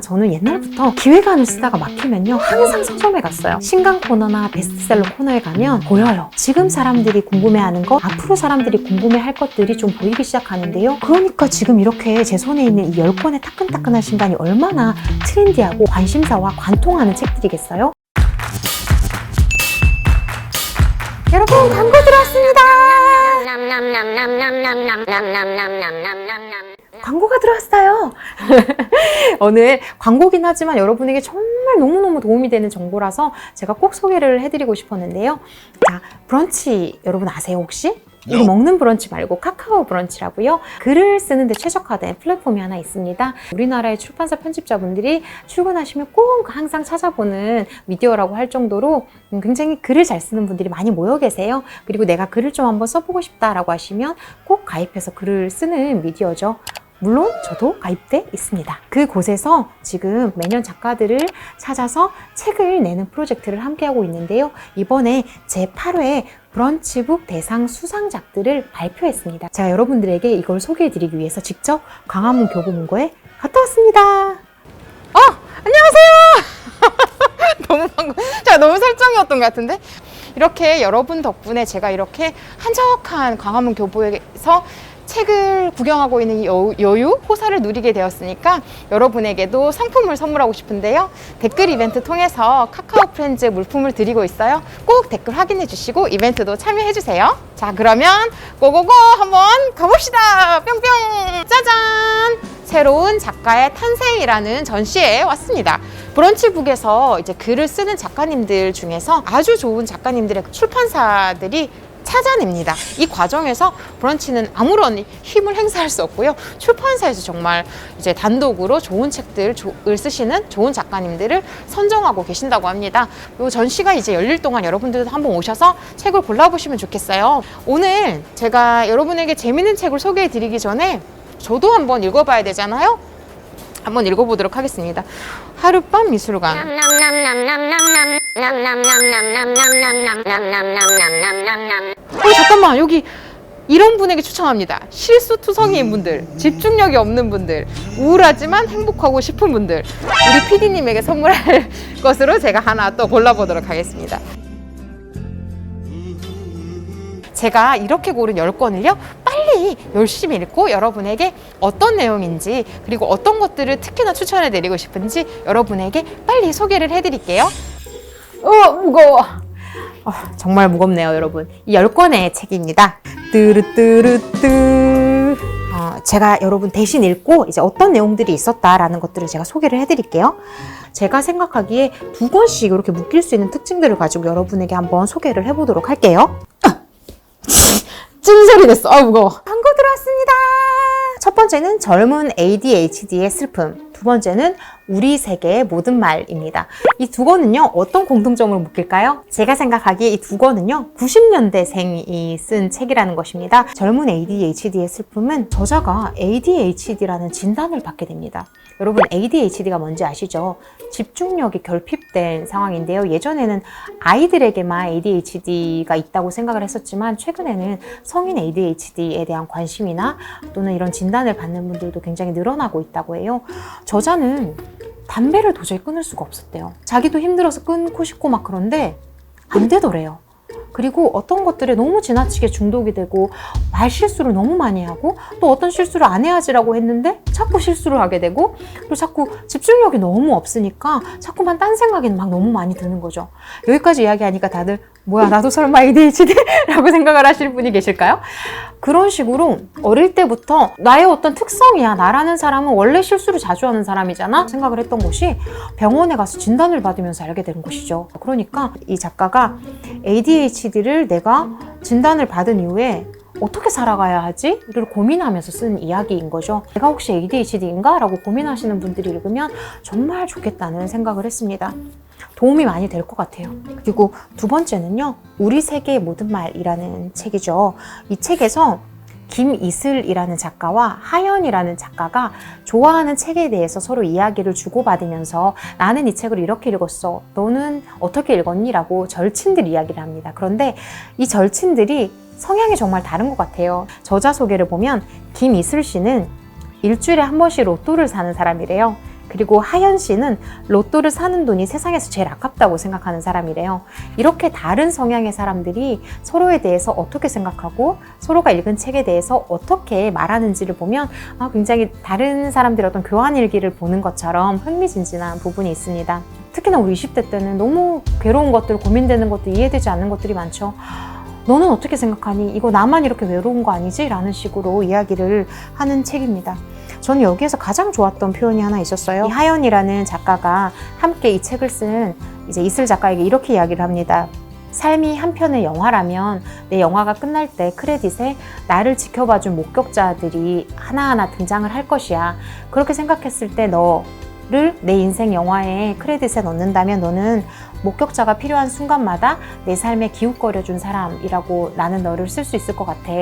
저는 옛날부터 기획안을 쓰다가 막히면요 항상 서점에 갔어요. 신간 코너나 베스트셀러 코너에 가면 보여요. 지금 사람들이 궁금해하는 것 앞으로 사람들이 궁금해할 것들이 좀 보이기 시작하는데요. 그러니까 지금 이렇게 제 손에 있는 이 10권의 따끈따끈한 신간이 얼마나 트렌디하고 관심사와 관통하는 책들이겠어요? 여러분 광고 들어왔습니다 광고가 들어왔어요. 오늘 광고긴 하지만 여러분에게 정말 너무너무 도움이 되는 정보라서 제가 꼭 소개를 해드리고 싶었는데요. 자, 브런치 여러분 아세요 혹시? 이거 먹는 브런치 말고 카카오 브런치라고요. 글을 쓰는데 최적화된 플랫폼이 하나 있습니다. 우리나라의 출판사 편집자분들이 출근하시면 꼭 항상 찾아보는 미디어라고 할 정도로 음, 굉장히 글을 잘 쓰는 분들이 많이 모여 계세요. 그리고 내가 글을 좀 한번 써보고 싶다라고 하시면 꼭 가입해서 글을 쓰는 미디어죠. 물론 저도 가입돼 있습니다. 그곳에서 지금 매년 작가들을 찾아서 책을 내는 프로젝트를 함께하고 있는데요. 이번에 제 8회 브런치북 대상 수상작들을 발표했습니다. 제가 여러분들에게 이걸 소개해드리기 위해서 직접 광화문 교보문고에 갔다 왔습니다. 어, 안녕하세요. 너무 방금 제가 너무 설정이었던 것 같은데 이렇게 여러분 덕분에 제가 이렇게 한적한 광화문 교보에서 책을 구경하고 있는 이 여- 여유, 호사를 누리게 되었으니까 여러분에게도 상품을 선물하고 싶은데요. 댓글 이벤트 통해서 카카오 프렌즈 물품을 드리고 있어요. 꼭 댓글 확인해 주시고 이벤트도 참여해 주세요. 자, 그러면 고고고 한번 가봅시다. 뿅뿅. 짜잔. 새로운 작가의 탄생이라는 전시회에 왔습니다. 브런치북에서 이제 글을 쓰는 작가님들 중에서 아주 좋은 작가님들의 출판사들이 찾아냅니다. 이 과정에서 브런치는 아무런 힘을 행사할 수 없고요. 출판사에서 정말 이제 단독으로 좋은 책들을 쓰시는 좋은 작가님들을 선정하고 계신다고 합니다. 이 전시가 이제 열릴 동안 여러분들도 한번 오셔서 책을 골라보시면 좋겠어요. 오늘 제가 여러분에게 재밌는 책을 소개해 드리기 전에 저도 한번 읽어봐야 되잖아요. 한번 읽어보도록 하겠습니다. 하룻밤 미술관. 어, 잠깐만 여기 이런 분에게 추천합니다. 실수투성이인 분들, 집중력이 없는 분들, 우울하지만 행복하고 싶은 분들, 우리 PD님에게 선물할 것으로 제가 하나 또 골라보도록 하겠습니다. 제가 이렇게 고른 10권을요, 빨리 열심히 읽고 여러분에게 어떤 내용인지, 그리고 어떤 것들을 특히나 추천해 드리고 싶은지 여러분에게 빨리 소개를 해 드릴게요. 어, 무거워. 어, 정말 무겁네요, 여러분. 이 10권의 책입니다. 뚜루뚜루뚜. 어, 제가 여러분 대신 읽고 이제 어떤 내용들이 있었다라는 것들을 제가 소개를 해드릴게요. 제가 생각하기에 두 권씩 이렇게 묶일 수 있는 특징들을 가지고 여러분에게 한번 소개를 해보도록 할게요. 찐소리 냈어. 아, 무거워. 광고 들어왔습니다. 첫 번째는 젊은 ADHD의 슬픔. 두 번째는 우리 세계의 모든 말입니다. 이 두 권은요, 어떤 공통점을 묶일까요? 제가 생각하기에 이 두 권은요, 90년대생이 쓴 책이라는 것입니다. 젊은 ADHD의 슬픔은 저자가 ADHD라는 진단을 받게 됩니다. 여러분, ADHD가 뭔지 아시죠? 집중력이 결핍된 상황인데요. 예전에는 아이들에게만 ADHD가 있다고 생각을 했었지만, 최근에는 성인 ADHD에 대한 관심이나 또는 이런 진단을 받는 분들도 굉장히 늘어나고 있다고 해요. 저자는 담배를 도저히 끊을 수가 없었대요. 자기도 힘들어서 끊고 싶고 막 그런데 안 되더래요. 그리고 어떤 것들에 너무 지나치게 중독이 되고 말 실수를 너무 많이 하고 또 어떤 실수를 안 해야지라고 했는데 자꾸 실수를 하게 되고 그리고 자꾸 집중력이 너무 없으니까 자꾸만 딴 생각이 막 너무 많이 드는 거죠. 여기까지 이야기하니까 다들 뭐야 나도 설마 ADHD라고 생각을 하실 분이 계실까요? 그런 식으로 어릴 때부터 나의 어떤 특성이야 나라는 사람은 원래 실수를 자주 하는 사람이잖아 생각을 했던 것이 병원에 가서 진단을 받으면서 알게 된 것이죠. 그러니까 이 작가가 ADHD 를 내가 진단을 받은 이후에 어떻게 살아가야 하지? 를 고민하면서 쓴 이야기인 거죠. 내가 혹시 ADHD인가? 라고 고민하시는 분들이 읽으면 정말 좋겠다는 생각을 했습니다. 도움이 많이 될 것 같아요. 그리고 두 번째는요, 우리 세계의 모든 말이라는 책이죠. 이 책에서 김이슬이라는 작가와 하연이라는 작가가 좋아하는 책에 대해서 서로 이야기를 주고받으면서 나는 이 책을 이렇게 읽었어. 너는 어떻게 읽었니? 라고 절친들 이야기를 합니다. 그런데 이 절친들이 성향이 정말 다른 것 같아요. 저자 소개를 보면 김이슬 씨는 일주일에 한 번씩 로또를 사는 사람이래요. 그리고 하연 씨는 로또를 사는 돈이 세상에서 제일 아깝다고 생각하는 사람이래요. 이렇게 다른 성향의 사람들이 서로에 대해서 어떻게 생각하고 서로가 읽은 책에 대해서 어떻게 말하는지를 보면 아, 굉장히 다른 사람들의 어떤 교환 일기를 보는 것처럼 흥미진진한 부분이 있습니다. 특히나 우리 20대 때는 너무 괴로운 것들, 고민되는 것들, 이해되지 않는 것들이 많죠. 너는 어떻게 생각하니? 이거 나만 이렇게 외로운 거 아니지? 라는 식으로 이야기를 하는 책입니다. 저는 여기에서 가장 좋았던 표현이 하나 있었어요. 이 하연이라는 작가가 함께 이 책을 쓴 이제 이슬 작가에게 이렇게 이야기를 합니다. 삶이 한 편의 영화라면 내 영화가 끝날 때 크레딧에 나를 지켜봐준 목격자들이 하나하나 등장을 할 것이야. 그렇게 생각했을 때 너 를내 인생 영화에 크레딧에 넣는다면 너는 목격자가 필요한 순간마다 내 삶에 기웃거려준 사람이라고 나는 너를 쓸 수 있을 것 같아.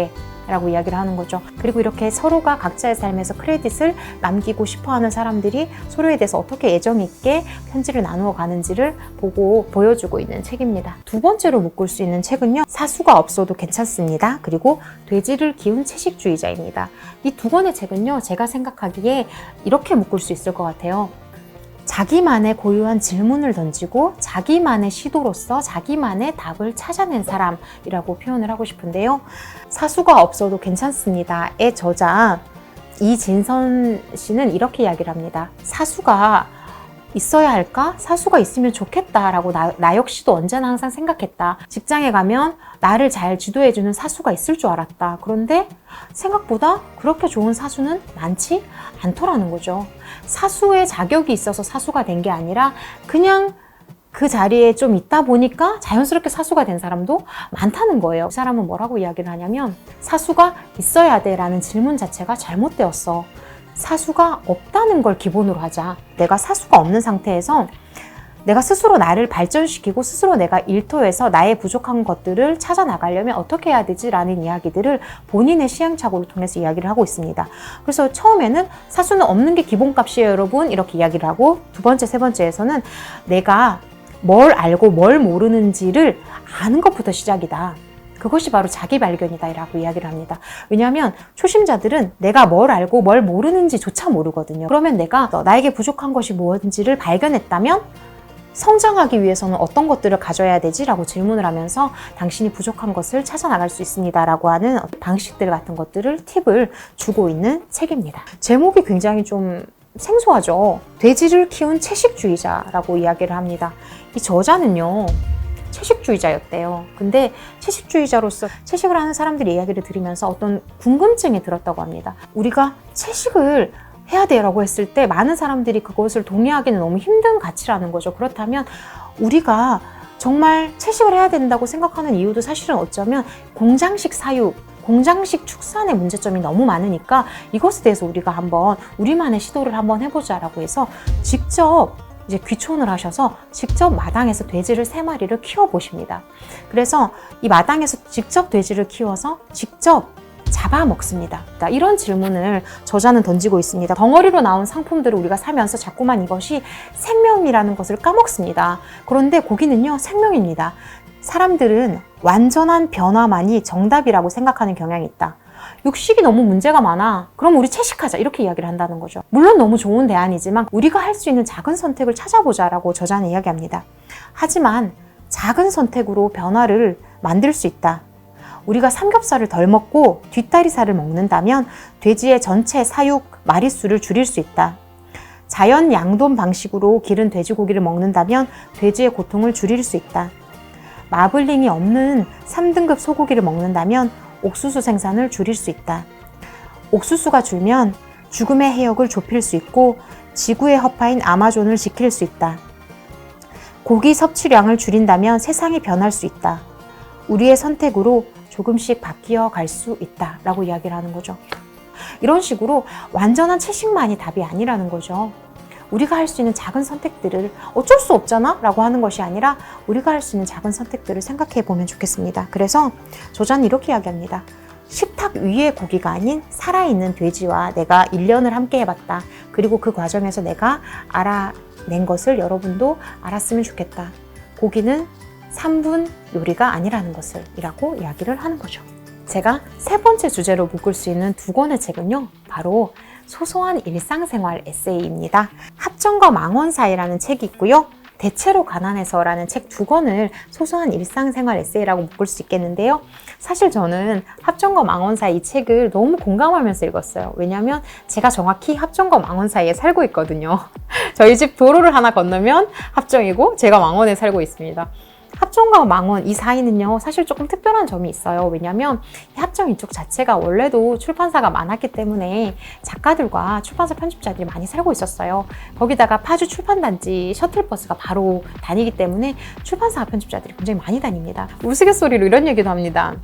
라고 이야기를 하는 거죠. 그리고 이렇게 서로가 각자의 삶에서 크레딧을 남기고 싶어 하는 사람들이 서로에 대해서 어떻게 애정 있게 편지를 나누어 가는지를 보고 보여주고 있는 책입니다. 두 번째로 묶을 수 있는 책은요. 사수가 없어도 괜찮습니다. 그리고 돼지를 키운 채식주의자입니다. 이 두 권의 책은요. 제가 생각하기에 이렇게 묶을 수 있을 것 같아요. 자기만의 고유한 질문을 던지고 자기만의 시도로서 자기만의 답을 찾아낸 사람이라고 표현을 하고 싶은데요. 사수가 없어도 괜찮습니다의 저자 이진선 씨는 이렇게 이야기를 합니다. 사수가 있어야 할까? 사수가 있으면 좋겠다라고 나, 나 역시도 언제나 항상 생각했다. 직장에 가면 나를 잘 지도해주는 사수가 있을 줄 알았다. 그런데 생각보다 그렇게 좋은 사수는 많지 않더라는 거죠. 사수의 자격이 있어서 사수가 된 게 아니라 그냥 그 자리에 좀 있다 보니까 자연스럽게 사수가 된 사람도 많다는 거예요. 그 사람은 뭐라고 이야기를 하냐면 사수가 있어야 돼 라는 질문 자체가 잘못되었어. 사수가 없다는 걸 기본으로 하자. 내가 사수가 없는 상태에서 내가 스스로 나를 발전시키고 스스로 내가 일터에서 나의 부족한 것들을 찾아 나가려면 어떻게 해야 되지라는 이야기들을 본인의 시행착오를 통해서 이야기를 하고 있습니다. 그래서 처음에는 사수는 없는 게 기본값이에요, 여러분. 이렇게 이야기를 하고 두 번째, 세 번째에서는 내가 뭘 알고 뭘 모르는지를 아는 것부터 시작이다. 그것이 바로 자기 발견이다라고 이야기를 합니다. 왜냐하면 초심자들은 내가 뭘 알고 뭘 모르는지조차 모르거든요. 그러면 내가 나에게 부족한 것이 무엇인지를 발견했다면 성장하기 위해서는 어떤 것들을 가져야 되지 라고 질문을 하면서 당신이 부족한 것을 찾아 나갈 수 있습니다 라고 하는 방식들 같은 것들을 팁을 주고 있는 책입니다. 제목이 굉장히 좀 생소하죠. 돼지를 키운 채식주의자라고 이야기를 합니다. 이 저자는요. 채식주의자였대요. 근데 채식주의자로서 채식을 하는 사람들의 이야기를 들으면서 어떤 궁금증이 들었다고 합니다. 우리가 채식을 해야 돼라고 했을 때 많은 사람들이 그것을 동의하기는 너무 힘든 가치라는 거죠. 그렇다면 우리가 정말 채식을 해야 된다고 생각하는 이유도 사실은 어쩌면 공장식 사육, 공장식 축산의 문제점이 너무 많으니까 이것에 대해서 우리가 한번 우리만의 시도를 한번 해보자라고 해서 직접 이제 귀촌을 하셔서 직접 마당에서 돼지를 세 마리를 키워 보십니다. 그래서 이 마당에서 직접 돼지를 키워서 직접 잡아 먹습니다. 그러니까 이런 질문을 저자는 던지고 있습니다. 덩어리로 나온 상품들을 우리가 사면서 자꾸만 이것이 생명이라는 것을 까먹습니다. 그런데 고기는요, 생명입니다. 사람들은 완전한 변화만이 정답이라고 생각하는 경향이 있다. 육식이 너무 문제가 많아. 그럼 우리 채식하자. 이렇게 이야기를 한다는 거죠. 물론 너무 좋은 대안이지만 우리가 할 수 있는 작은 선택을 찾아보자라고 저자는 이야기합니다. 하지만 작은 선택으로 변화를 만들 수 있다. 우리가 삼겹살을 덜 먹고 뒷다리살을 먹는다면 돼지의 전체 사육 마리수를 줄일 수 있다. 자연 양돈 방식으로 기른 돼지고기를 먹는다면 돼지의 고통을 줄일 수 있다. 마블링이 없는 3등급 소고기를 먹는다면 옥수수 생산을 줄일 수 있다. 옥수수가 줄면 죽음의 해역을 좁힐 수 있고 지구의 허파인 아마존을 지킬 수 있다. 고기 섭취량을 줄인다면 세상이 변할 수 있다. 우리의 선택으로 조금씩 바뀌어 갈 수 있다. 라고 이야기를 하는 거죠. 이런 식으로 완전한 채식만이 답이 아니라는 거죠. 우리가 할 수 있는 작은 선택들을 어쩔 수 없잖아? 라고 하는 것이 아니라 우리가 할 수 있는 작은 선택들을 생각해 보면 좋겠습니다. 그래서 저자는 이렇게 이야기합니다. 식탁 위의 고기가 아닌 살아있는 돼지와 내가 1년을 함께 해봤다. 그리고 그 과정에서 내가 알아낸 것을 여러분도 알았으면 좋겠다. 고기는 3분 요리가 아니라는 것을 이라고 이야기를 하는 거죠. 제가 세 번째 주제로 묶을 수 있는 두 권의 책은요, 바로 소소한 일상생활 에세이입니다. 합정과 망원 사이라는 책이 있고요. 대체로 가난해서라는 책 두 권을 소소한 일상생활 에세이라고 묶을 수 있겠는데요. 사실 저는 합정과 망원 사이 이 책을 너무 공감하면서 읽었어요. 왜냐하면 제가 정확히 합정과 망원 사이에 살고 있거든요. 저희 집 도로를 하나 건너면 합정이고 제가 망원에 살고 있습니다. 합정과 망원 이 사이는요 사실 조금 특별한 점이 있어요. 왜냐하면 이 합정 이쪽 자체가 원래도 출판사가 많았기 때문에 작가들과 출판사 편집자들이 많이 살고 있었어요. 거기다가 파주 출판단지 셔틀버스가 바로 다니기 때문에 출판사 편집자들이 굉장히 많이 다닙니다. 우스갯소리로 이런 얘기도 합니다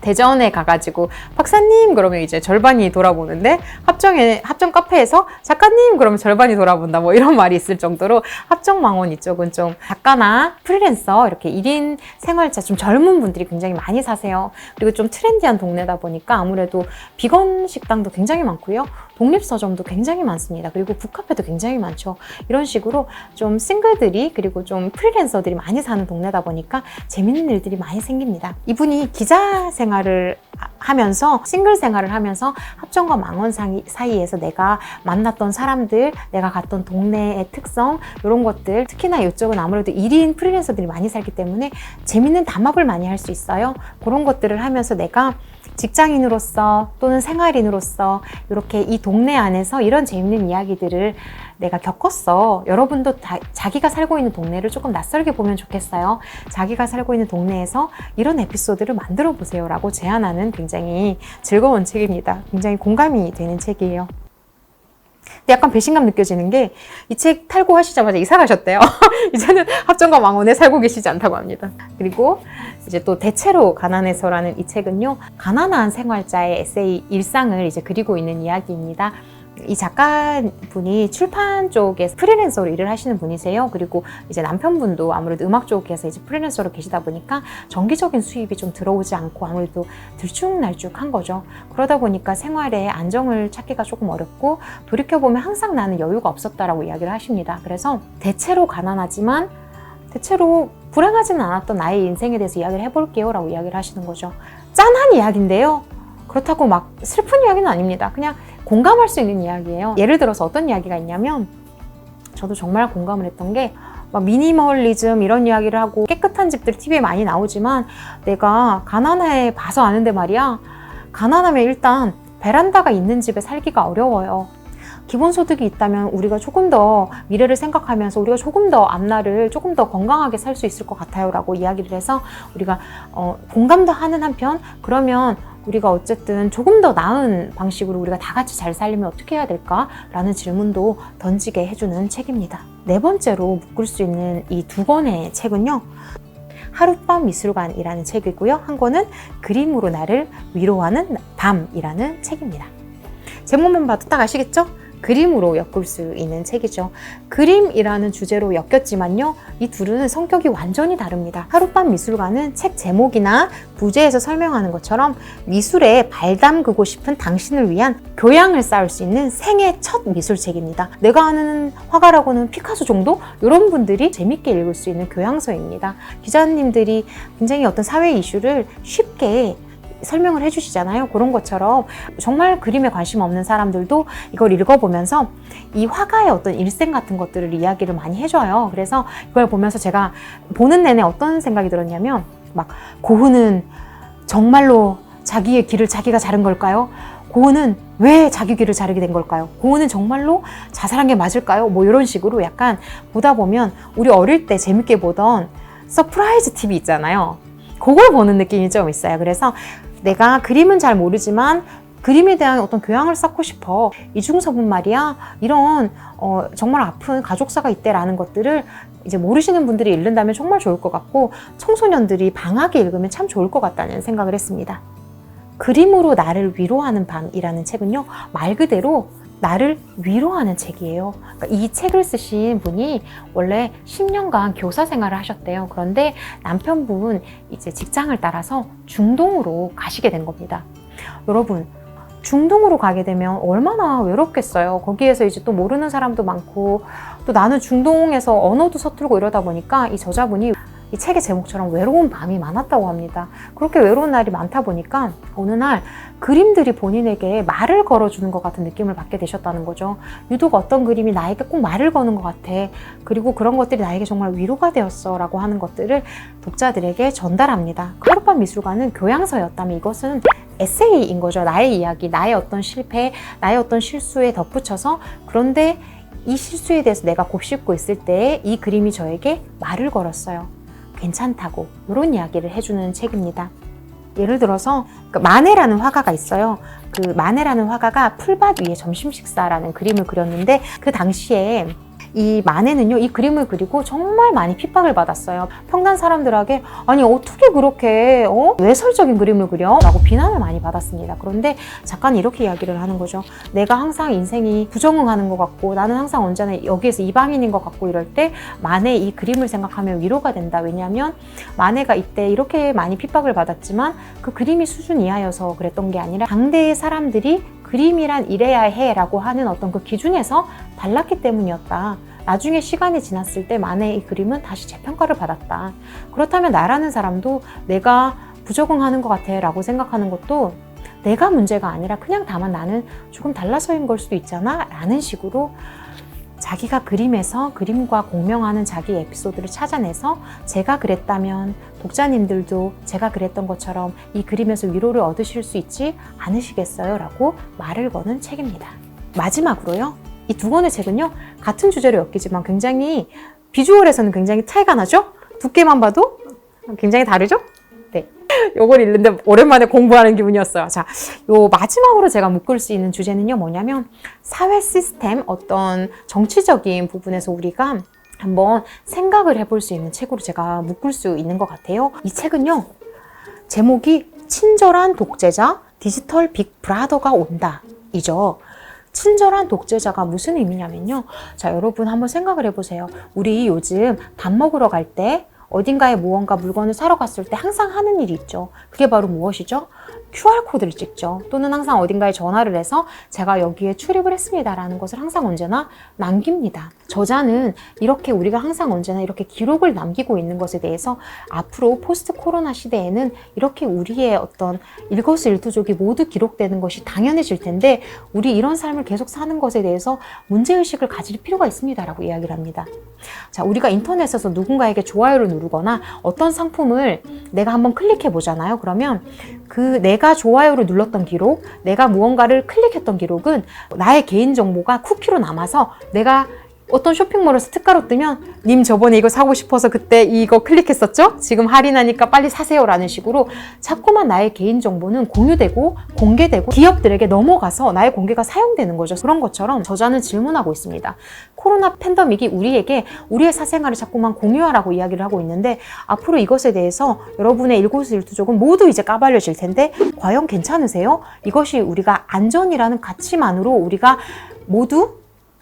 대전에 가가지고 박사님 그러면 이제 절반이 돌아보는데 합정에 합정 카페에서 작가님 그러면 절반이 돌아본다. 뭐 이런 말이 있을 정도로 합정 망원 이쪽은 좀 작가나 프리랜서 이렇게 1인 생활자 좀 젊은 분들이 굉장히 많이 사세요. 그리고 좀 트렌디한 동네다 보니까 아무래도 비건 식당도 굉장히 많고요 독립서점도 굉장히 많습니다. 그리고 북카페도 굉장히 많죠. 이런 식으로 좀 싱글들이 그리고 좀 프리랜서들이 많이 사는 동네다 보니까 재밌는 일들이 많이 생깁니다. 이분이 기자 생활을 하- 하면서 싱글 생활을 하면서 합정과 망원 사이- 사이에서 내가 만났던 사람들, 내가 갔던 동네의 특성 이런 것들 특히나 이쪽은 아무래도 1인 프리랜서들이 많이 살기 때문에 재밌는 담합을 많이 할 수 있어요. 그런 것들을 하면서 내가 직장인으로서 또는 생활인으로서 이렇게 이 동네 안에서 이런 재밌는 이야기들을 내가 겪었어. 여러분도 다- 자기가 살고 있는 동네를 조금 낯설게 보면 좋겠어요. 자기가 살고 있는 동네에서 이런 에피소드를 만들어 보세요 라고 제안하는 굉장히 즐거운 책입니다. 굉장히 공감이 되는 책이에요. 근데 약간 배신감 느껴지는 게 이 책 탈고 하시자마자 이사 가셨대요. 이제는 합정과 망원에 살고 계시지 않다고 합니다. 그리고 이제 또 대체로 가난해서라는 이 책은요, 가난한 생활자의 에세이 일상을 이제 그리고 있는 이야기입니다. 이 작가분이 출판 쪽에서 프리랜서로 일을 하시는 분이세요. 그리고 이제 남편분도 아무래도 음악 쪽에서 이제 프리랜서로 계시다 보니까 정기적인 수입이 좀 들어오지 않고 아무래도 들쭉날쭉한 거죠. 그러다 보니까 생활에 안정을 찾기가 조금 어렵고 돌이켜보면 항상 나는 여유가 없었다라고 이야기를 하십니다. 그래서 대체로 가난하지만 대체로 불행하지는 않았던 나의 인생에 대해서 이야기를 해볼게요 라고 이야기를 하시는 거죠. 짠한 이야기인데요. 그렇다고 막 슬픈 이야기는 아닙니다. 그냥 공감할 수 있는 이야기예요. 예를 들어서 어떤 이야기가 있냐면 저도 정말 공감을 했던 게 막 미니멀리즘 이런 이야기를 하고 깨끗한 집들 TV에 많이 나오지만 내가 가난해 봐서 아는데 말이야. 가난하면 일단 베란다가 있는 집에 살기가 어려워요. 기본소득이 있다면 우리가 조금 더 미래를 생각하면서 우리가 조금 더 앞날을 조금 더 건강하게 살 수 있을 것 같아요 라고 이야기를 해서 우리가 어, 공감도 하는 한편 그러면 우리가 어쨌든 조금 더 나은 방식으로 우리가 다 같이 잘 살려면 어떻게 해야 될까라는 질문도 던지게 해주는 책입니다. 네 번째로 묶을 수 있는 이 두 권의 책은요. 하룻밤 미술관이라는 책이고요. 한 권은 그림으로 나를 위로하는 밤이라는 책입니다. 제목만 봐도 딱 아시겠죠? 그림으로 엮을 수 있는 책이죠. 그림이라는 주제로 엮였지만요. 이 둘은 성격이 완전히 다릅니다. 하룻밤 미술관은 책 제목이나 부제에서 설명하는 것처럼 미술에 발담그고 싶은 당신을 위한 교양을 쌓을 수 있는 생애 첫 미술책입니다. 내가 아는 화가라고는 피카소 정도? 이런 분들이 재밌게 읽을 수 있는 교양서입니다. 기자님들이 굉장히 어떤 사회 이슈를 쉽게 설명을 해주시잖아요. 그런 것처럼 정말 그림에 관심 없는 사람들도 이걸 읽어보면서 이 화가의 어떤 일생 같은 것들을 이야기를 많이 해줘요. 그래서 이걸 보면서 제가 보는 내내 어떤 생각이 들었냐면 막 고흐는 정말로 자기의 길을 자기가 자른 걸까요? 고흐는 왜 자기 길을 자르게 된 걸까요? 고흐는 정말로 자살한 게 맞을까요? 뭐 이런 식으로 약간 보다 보면 우리 어릴 때 재밌게 보던 서프라이즈 TV 있잖아요. 그걸 보는 느낌이 좀 있어요. 그래서 내가 그림은 잘 모르지만 그림에 대한 어떤 교양을 쌓고 싶어. 이중섭은 말이야, 이런, 어, 정말 아픈 가족사가 있대라는 것들을 이제 모르시는 분들이 읽는다면 정말 좋을 것 같고, 청소년들이 방학에 읽으면 참 좋을 것 같다는 생각을 했습니다. 그림으로 나를 위로하는 밤이라는 책은요, 말 그대로 나를 위로하는 책이에요. 그러니까 이 책을 쓰신 분이 원래 10년간 교사 생활을 하셨대요. 그런데 남편분 이제 직장을 따라서 중동으로 가시게 된 겁니다. 여러분, 중동으로 가게 되면 얼마나 외롭겠어요. 거기에서 이제 또 모르는 사람도 많고, 또 나는 중동에서 언어도 서툴고 이러다 보니까 이 저자분이 이 책의 제목처럼 외로운 밤이 많았다고 합니다. 그렇게 외로운 날이 많다 보니까 어느 날 그림들이 본인에게 말을 걸어주는 것 같은 느낌을 받게 되셨다는 거죠. 유독 어떤 그림이 나에게 꼭 말을 거는 것 같아. 그리고 그런 것들이 나에게 정말 위로가 되었어. 라고 하는 것들을 독자들에게 전달합니다. 하룻밤 미술관은 교양서였다면 이것은 에세이인 거죠. 나의 이야기, 나의 어떤 실패, 나의 어떤 실수에 덧붙여서 그런데 이 실수에 대해서 내가 곱씹고 있을 때 이 그림이 저에게 말을 걸었어요. 괜찮다고 이런 이야기를 해주는 책입니다. 예를 들어서 그 마네라는 화가가 있어요. 그 마네라는 화가가 풀밭 위에 점심 식사라는 그림을 그렸는데 그 당시에 이 마네는요 이 그림을 그리고 정말 많이 핍박을 받았어요. 평단 사람들에게 아니 어떻게 그렇게 어? 외설적인 그림을 그려? 라고 비난을 많이 받았습니다. 그런데 작가는 이렇게 이야기를 하는 거죠. 내가 항상 인생이 부정응하는 것 같고 나는 항상 언제나 여기에서 이방인인 것 같고 이럴 때 만에 이 그림을 생각하면 위로가 된다. 왜냐하면 마네가 이때 이렇게 많이 핍박을 받았지만 그 그림이 수준 이하여서 그랬던 게 아니라 당대의 사람들이 그림이란 이래야 해라고 하는 어떤 그 기준에서 달랐기 때문이었다. 나중에 시간이 지났을 때 만에 이 그림은 다시 재평가를 받았다. 그렇다면 나라는 사람도 내가 부적응하는 것 같아 라고 생각하는 것도 내가 문제가 아니라 그냥 다만 나는 조금 달라서인 걸 수도 있잖아 라는 식으로 자기가 그림에서 그림과 공명하는 자기 에피소드를 찾아내서 제가 그랬다면 독자님들도 제가 그랬던 것처럼 이 그림에서 위로를 얻으실 수 있지 않으시겠어요? 라고 말을 거는 책입니다. 마지막으로요. 이 두 권의 책은요. 같은 주제로 엮이지만 굉장히 비주얼에서는 굉장히 차이가 나죠? 두께만 봐도 굉장히 다르죠? 네. 요걸 읽는데 오랜만에 공부하는 기분이었어요. 자, 요 마지막으로 제가 묶을 수 있는 주제는요, 뭐냐면, 사회 시스템, 어떤 정치적인 부분에서 우리가 한번 생각을 해볼 수 있는 책으로 제가 묶을 수 있는 것 같아요. 이 책은요, 제목이 친절한 독재자, 디지털 빅 브라더가 온다. 이죠. 친절한 독재자가 무슨 의미냐면요. 자, 여러분 한번 생각을 해보세요. 우리 요즘 밥 먹으러 갈 때 어딘가에 무언가 물건을 사러 갔을 때 항상 하는 일이 있죠. 그게 바로 무엇이죠? QR코드를 찍죠. 또는 항상 어딘가에 전화를 해서 제가 여기에 출입을 했습니다라는 것을 항상 언제나 남깁니다. 저자는 이렇게 우리가 항상 언제나 이렇게 기록을 남기고 있는 것에 대해서 앞으로 포스트 코로나 시대에는 이렇게 우리의 어떤 일거수일투족이 모두 기록되는 것이 당연해질 텐데 우리 이런 삶을 계속 사는 것에 대해서 문제의식을 가질 필요가 있습니다라고 이야기를 합니다. 자, 우리가 인터넷에서 누군가에게 좋아요를 누르거나 어떤 상품을 내가 한번 클릭해 보잖아요. 그러면 그내 가 좋아요를 눌렀던 기록, 내가 무언가를 클릭했던 기록은 나의 개인 정보가 쿠키로 남아서 내가 어떤 쇼핑몰에서 특가로 뜨면 님 저번에 이거 사고 싶어서 그때 이거 클릭했었죠? 지금 할인하니까 빨리 사세요 라는 식으로 자꾸만 나의 개인 정보는 공유되고 공개되고 기업들에게 넘어가서 나의 공개가 사용되는 거죠. 그런 것처럼 저자는 질문하고 있습니다. 코로나 팬데믹이 우리에게 우리의 사생활을 자꾸만 공유하라고 이야기를 하고 있는데 앞으로 이것에 대해서 여러분의 일거수일투족은 모두 이제 까발려질 텐데 과연 괜찮으세요? 이것이 우리가 안전이라는 가치만으로 우리가 모두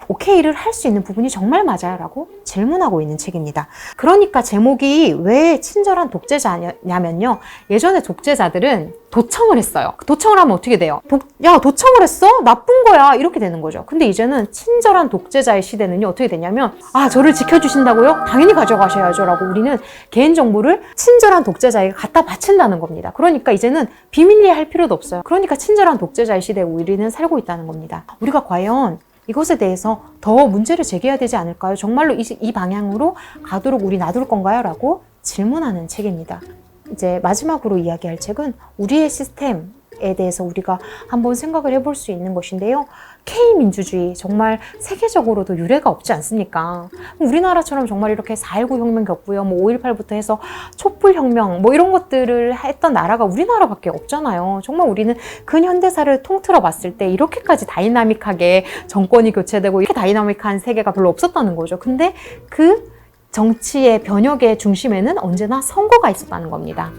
오케이를 할 수 있는 부분이 정말 맞아요? 라고 질문하고 있는 책입니다. 그러니까 제목이 왜 친절한 독재자냐면요. 예전에 독재자들은 도청을 했어요. 도청을 하면 어떻게 돼요? 독, 야, 도청을 했어? 나쁜 거야. 이렇게 되는 거죠. 근데 이제는 친절한 독재자의 시대는요. 어떻게 되냐면, 아, 저를 지켜주신다고요? 당연히 가져가셔야죠. 라고 우리는 개인정보를 친절한 독재자에게 갖다 바친다는 겁니다. 그러니까 이제는 비밀리에 할 필요도 없어요. 그러니까 친절한 독재자의 시대에 우리는 살고 있다는 겁니다. 우리가 과연 이것에 대해서 더 문제를 제기해야 되지 않을까요? 정말로 이, 이 방향으로 가도록 우리 놔둘 건가요? 라고 질문하는 책입니다. 이제 마지막으로 이야기할 책은 우리의 시스템 에 대해서 우리가 한번 생각을 해볼 수 있는 것인데요. K민주주의 정말 세계적으로도 유례가 없지 않습니까? 우리나라처럼 정말 이렇게 4.19 혁명 겪고요. 뭐 5.18부터 해서 촛불혁명 뭐 이런 것들을 했던 나라가 우리나라밖에 없잖아요. 정말 우리는 근현대사를 통틀어 봤을 때 이렇게까지 다이나믹하게 정권이 교체되고 이렇게 다이나믹한 세계가 별로 없었다는 거죠. 근데 그 정치의 변혁의 중심에는 언제나 선거가 있었다는 겁니다.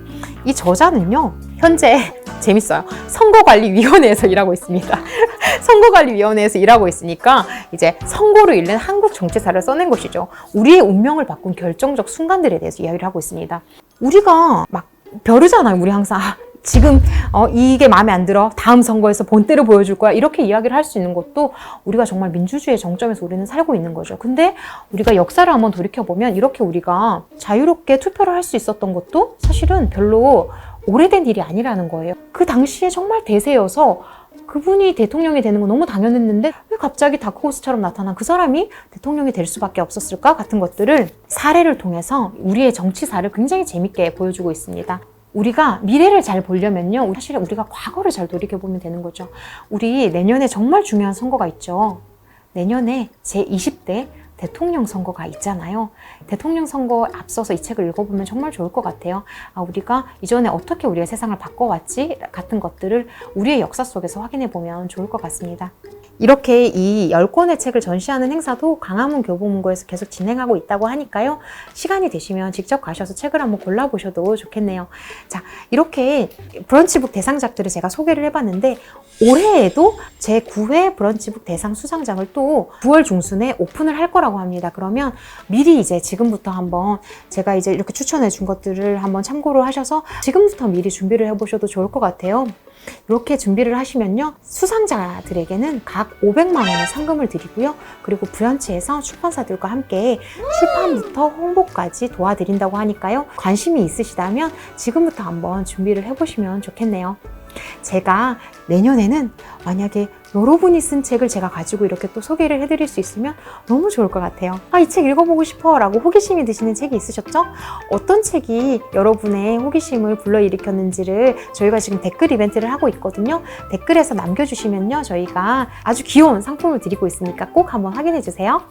이 저자는요, 현재 재밌어요. 선거관리위원회에서 일하고 있습니다. 선거관리위원회에서 일하고 있으니까 이제 선거로 읽는 한국 정치사를 써낸 것이죠. 우리의 운명을 바꾼 결정적 순간들에 대해서 이야기를 하고 있습니다. 우리가 막 벼르잖아요. 우리 항상 아, 지금 어, 이게 마음에 안 들어 다음 선거에서 본때를 보여줄 거야 이렇게 이야기를 할 수 있는 것도 우리가 정말 민주주의의 정점에서 우리는 살고 있는 거죠. 근데 우리가 역사를 한번 돌이켜 보면 이렇게 우리가 자유롭게 투표를 할 수 있었던 것도 사실은 별로 오래된 일이 아니라는 거예요. 그 당시에 정말 대세여서 그분이 대통령이 되는 건 너무 당연했는데 왜 갑자기 다크호스처럼 나타난 그 사람이 대통령이 될 수밖에 없었을까 같은 것들을 사례를 통해서 우리의 정치사를 굉장히 재밌게 보여주고 있습니다. 우리가 미래를 잘 보려면요. 사실 우리가 과거를 잘 돌이켜보면 되는 거죠. 우리 내년에 정말 중요한 선거가 있죠. 내년에 제20대 대통령 선거가 있잖아요. 대통령 선거 앞서서 이 책을 읽어보면 정말 좋을 것 같아요. 아, 우리가 이전에 어떻게 우리가 세상을 바꿔왔지? 같은 것들을 우리의 역사 속에서 확인해 보면 좋을 것 같습니다. 이렇게 이 10권의 책을 전시하는 행사도 강화문 교보문고에서 계속 진행하고 있다고 하니까요. 시간이 되시면 직접 가셔서 책을 한번 골라보셔도 좋겠네요. 자, 이렇게 브런치북 대상작들을 제가 소개를 해봤는데 올해에도 제 9회 브런치북 대상 수상작을 또 9월 중순에 오픈을 할 거라고 합니다. 그러면 미리 이제 지금부터 한번 제가 이제 이렇게 추천해 준 것들을 한번 참고를 하셔서 지금부터 미리 준비를 해보셔도 좋을 것 같아요. 이렇게 준비를 하시면요. 수상자들에게는 각 500만 원의 상금을 드리고요. 그리고 브런치에서 출판사들과 함께 출판부터 홍보까지 도와드린다고 하니까요. 관심이 있으시다면 지금부터 한번 준비를 해보시면 좋겠네요. 제가 내년에는 만약에 여러분이 쓴 책을 제가 가지고 이렇게 또 소개를 해드릴 수 있으면 너무 좋을 것 같아요. 아, 이 책 읽어보고 싶어 라고 호기심이 드시는 책이 있으셨죠? 어떤 책이 여러분의 호기심을 불러일으켰는지를 저희가 지금 댓글 이벤트를 하고 있거든요. 댓글에서 남겨주시면요. 저희가 아주 귀여운 상품을 드리고 있으니까 꼭 한번 확인해 주세요.